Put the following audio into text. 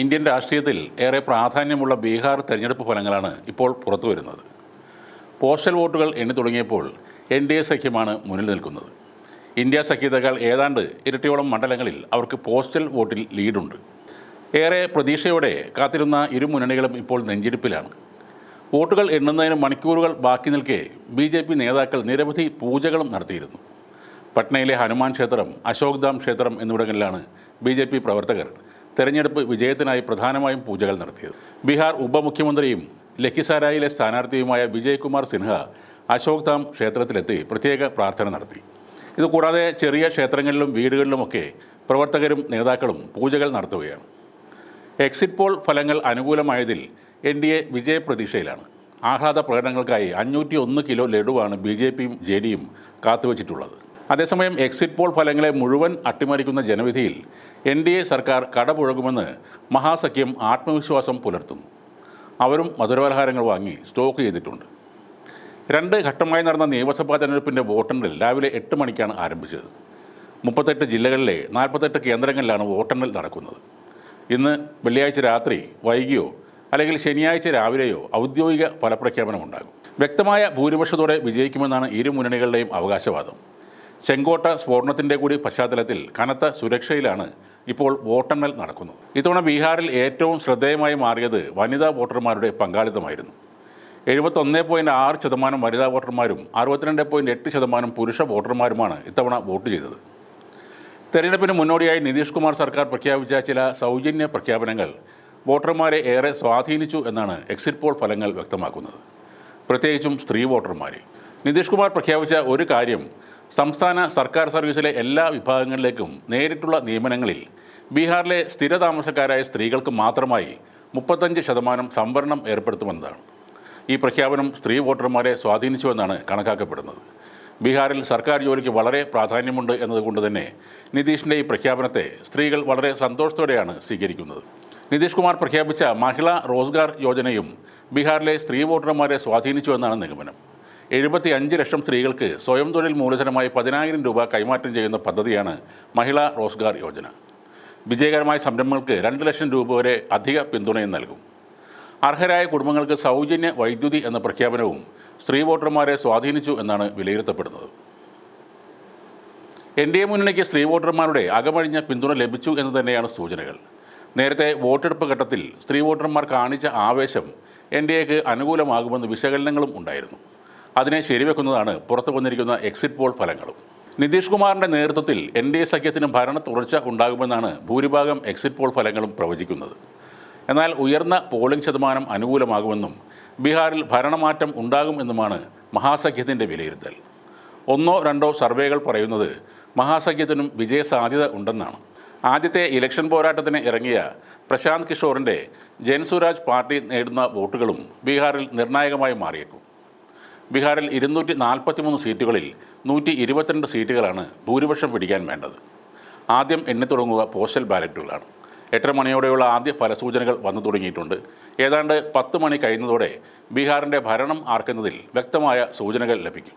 Indian രാഷ്ട്രീയത്തിൽ ഏറെ പ്രാധാന്യമുള്ള ബീഹാർ തെരഞ്ഞെടുപ്പ് ഫലങ്ങളാണ് ഇപ്പോൾ പുറത്തു വരുന്നത്. പോസ്റ്റൽ വോട്ടുകൾ എണ്ണി തുടങ്ങിയപ്പോൾ എൻ ഡി എ സഖ്യമാണ് മുന്നിൽ നിൽക്കുന്നത്. ഇന്ത്യ സഖ്യതകൾ ഏതാണ്ട് ഇരട്ടിയോളം മണ്ഡലങ്ങളിൽ അവർക്ക് പോസ്റ്റൽ വോട്ടിൽ ലീഡുണ്ട്. ഏറെ പ്രതീക്ഷയോടെ കാത്തിരുന്ന ഇരു മുന്നണികളും ഇപ്പോൾ നെഞ്ചിടിപ്പിലാണ്. വോട്ടുകൾ എണ്ണുന്നതിന് മണിക്കൂറുകൾ ബാക്കി നിൽക്കെ ബി ജെ പി നേതാക്കൾ നിരവധി പൂജകളും നടത്തിയിരുന്നു. പട്നയിലെ ഹനുമാൻ ക്ഷേത്രം അശോക് ധാം ക്ഷേത്രം എന്നിവിടങ്ങളിലാണ് ബി ജെ പി പ്രവർത്തകർ തെരഞ്ഞെടുപ്പ് വിജയത്തിനായി പ്രധാനമായും പൂജകൾ നടത്തിയത്. ബീഹാർ ഉപമുഖ്യമന്ത്രിയും ലക്കിസാരായിലെ സ്ഥാനാർത്ഥിയുമായ വിജയ് കുമാർ സിൻഹ അശോക് ധാം ക്ഷേത്രത്തിലെത്തി പ്രത്യേക പ്രാർത്ഥന നടത്തി. ഇതുകൂടാതെ ചെറിയ ക്ഷേത്രങ്ങളിലും വീടുകളിലുമൊക്കെ പ്രവർത്തകരും നേതാക്കളും പൂജകൾ നടത്തുകയാണ്. എക്സിറ്റ് പോൾ ഫലങ്ങൾ അനുകൂലമായതിൽ എൻ ഡി എ വിജയപ്രതീക്ഷയിലാണ് ആഹ്ലാദ പ്രകടനങ്ങൾക്കായി അഞ്ഞൂറ്റി ഒന്ന് കിലോ ലഡുവാണ് ബി ജെ പിയും ജെ ഡിയും കാത്തുവച്ചിട്ടുള്ളത്. അതേസമയം എക്സിറ്റ് പോൾ ഫലങ്ങളെ മുഴുവൻ അട്ടിമറിക്കുന്ന ജനവിധിയിൽ എൻ ഡി എ സർക്കാർ കടപുഴകുമെന്ന് മഹാസഖ്യം ആത്മവിശ്വാസം പുലർത്തുന്നു. അവരും മധുരപലഹാരങ്ങൾ വാങ്ങി സ്റ്റോക്ക് ചെയ്തിട്ടുണ്ട്. രണ്ട് ഘട്ടമായി നടന്ന നിയമസഭാ തെരഞ്ഞെടുപ്പിന്റെ വോട്ടെണ്ണൽ രാവിലെ എട്ട് മണിക്കാണ് ആരംഭിച്ചത്. മുപ്പത്തെട്ട് ജില്ലകളിലെ നാൽപ്പത്തെട്ട് കേന്ദ്രങ്ങളിലാണ് വോട്ടെണ്ണൽ നടക്കുന്നത്. ഇന്ന് വെള്ളിയാഴ്ച രാത്രി വൈകിയോ അല്ലെങ്കിൽ ശനിയാഴ്ച രാവിലെയോ ഔദ്യോഗിക ഫലപ്രഖ്യാപനമുണ്ടാകും വ്യക്തമായ ഭൂരിപക്ഷത്തോടെ വിജയിക്കുമെന്നാണ് ഇരു മുന്നണികളുടെയും അവകാശവാദം. ചെങ്കോട്ട സ്ഫോടനത്തിന്റെ കൂടി പശ്ചാത്തലത്തിൽ കനത്ത സുരക്ഷയിലാണ് ഇപ്പോൾ വോട്ടെണ്ണൽ നടക്കുന്നു. ഇത്തവണ ബീഹാറിൽ ഏറ്റവും ശ്രദ്ധേയമായി മാറിയത് വനിതാ വോട്ടർമാരുടെ പങ്കാളിത്തമായിരുന്നു. എഴുപത്തൊന്ന് പോയിന്റ് ആറ് ശതമാനം വനിതാ വോട്ടർമാരും അറുപത്തിരണ്ട് പോയിന്റ് എട്ട് ശതമാനം പുരുഷ വോട്ടർമാരുമാണ് ഇത്തവണ വോട്ട് ചെയ്തത്. തെരഞ്ഞെടുപ്പിന് മുന്നോടിയായി നിതീഷ് കുമാർ സർക്കാർ പ്രഖ്യാപിച്ച ചില സൗജന്യ പ്രഖ്യാപനങ്ങൾ വോട്ടർമാരെ ഏറെ സ്വാധീനിച്ചു എന്നാണ് എക്സിറ്റ് പോൾ ഫലങ്ങൾ വ്യക്തമാക്കുന്നത്. പ്രത്യേകിച്ചും സ്ത്രീ വോട്ടർമാരെ. നിതീഷ് കുമാർ പ്രഖ്യാപിച്ച ഒരു കാര്യം സംസ്ഥാന സർക്കാർ സർവീസിലെ എല്ലാ വിഭാഗങ്ങളിലേക്കും നേരിട്ടുള്ള നിയമനങ്ങളിൽ ബീഹാറിലെ സ്ഥിരതാമസക്കാരായ സ്ത്രീകൾക്ക് മാത്രമായി മുപ്പത്തഞ്ച് ശതമാനം സംവരണം ഏർപ്പെടുത്തുമെന്നതാണ് ഈ പ്രഖ്യാപനം സ്ത്രീ വോട്ടർമാരെ സ്വാധീനിച്ചുവെന്നാണ് കണക്കാക്കപ്പെടുന്നത്. ബീഹാറിൽ സർക്കാർ ജോലിക്ക് വളരെ പ്രാധാന്യമുണ്ട് എന്നതുകൊണ്ട് തന്നെ നിതീഷിന്റെ ഈ പ്രഖ്യാപനത്തെ സ്ത്രീകൾ വളരെ സന്തോഷത്തോടെയാണ് സ്വീകരിക്കുന്നത്. നിതീഷ് കുമാർ പ്രഖ്യാപിച്ച മഹിളാ റോസ്ഗാർ യോജനയും ബീഹാറിലെ സ്ത്രീ വോട്ടർമാരെ സ്വാധീനിച്ചുവെന്നാണ് നിഗമനം. എഴുപത്തി അഞ്ച് ലക്ഷം സ്ത്രീകൾക്ക് സ്വയം തൊഴിൽ മൂലധനമായി പതിനായിരം രൂപ കൈമാറ്റം ചെയ്യുന്ന പദ്ധതിയാണ് മഹിളാ റോസ്ഗാർ യോജന. വിജയകരമായ സംരംഭങ്ങൾക്ക് രണ്ട് ലക്ഷം രൂപ വരെ അധിക പിന്തുണയും നൽകും. അർഹരായ കുടുംബങ്ങൾക്ക് സൗജന്യ വൈദ്യുതി എന്ന പ്രഖ്യാപനവും സ്ത്രീ വോട്ടർമാരെ സ്വാധീനിച്ചു എന്നാണ് വിലയിരുത്തപ്പെടുന്നത്. എൻ ഡി എ മുന്നണിക്ക് സ്ത്രീ വോട്ടർമാരുടെ അകമഴിഞ്ഞ പിന്തുണ ലഭിച്ചു എന്ന് തന്നെയാണ് സൂചനകൾ. നേരത്തെ വോട്ടെടുപ്പ് ഘട്ടത്തിൽ സ്ത്രീ വോട്ടർമാർ കാണിച്ച ആവേശം എൻ ഡി എക്ക് അനുകൂലമാകുമെന്ന് വിശകലനങ്ങളും ഉണ്ടായിരുന്നു. അതിനെ ശരിവെക്കുന്നതാണ് പുറത്തു വന്നിരിക്കുന്ന എക്സിറ്റ് പോൾ ഫലങ്ങളും. നിതീഷ് കുമാറിന്റെ നേതൃത്വത്തിൽ എൻ ഡി എ സഖ്യത്തിന് ഭരണ തുടർച്ച ഉണ്ടാകുമെന്നാണ് ഭൂരിഭാഗം എക്സിറ്റ് പോൾ ഫലങ്ങളും പ്രവചിക്കുന്നത്. എന്നാൽ ഉയർന്ന പോളിംഗ് ശതമാനം അനുകൂലമാകുമെന്നും ബീഹാറിൽ ഭരണമാറ്റം ഉണ്ടാകും എന്നുമാണ് മഹാസഖ്യത്തിന്റെ വിലയിരുത്തൽ. ഒന്നോ രണ്ടോ സർവേകൾ പറയുന്നത് മഹാസഖ്യത്തിനും വിജയസാധ്യത ഉണ്ടെന്നാണ്. ആദ്യത്തെ ഇലക്ഷൻ പോരാട്ടത്തിന് ഇറങ്ങിയ പ്രശാന്ത് കിഷോറിന്റെ ജൻസുരാജ് പാർട്ടി നേടുന്ന വോട്ടുകളും ബീഹാറിൽ നിർണായകമായി മാറിയേക്കും. ബീഹാറിൽ ഇരുന്നൂറ്റി നാൽപ്പത്തിമൂന്ന് സീറ്റുകളിൽ നൂറ്റി ഇരുപത്തിരണ്ട് സീറ്റുകളാണ് ഭൂരിപക്ഷം പിടിക്കാൻ വേണ്ടത്. ആദ്യം എണ്ണി തുടങ്ങുക പോസ്റ്റൽ ബാലറ്റുകളാണ്. എട്ടര മണിയോടെയുള്ള ആദ്യ ഫലസൂചനകൾ വന്നു തുടങ്ങിയിട്ടുണ്ട്. ഏതാണ്ട് പത്ത് മണി കഴിയുന്നതോടെ ബീഹാറിന്റെ ഭരണം ആർക്കുന്നതിൽ വ്യക്തമായ സൂചനകൾ ലഭിക്കും.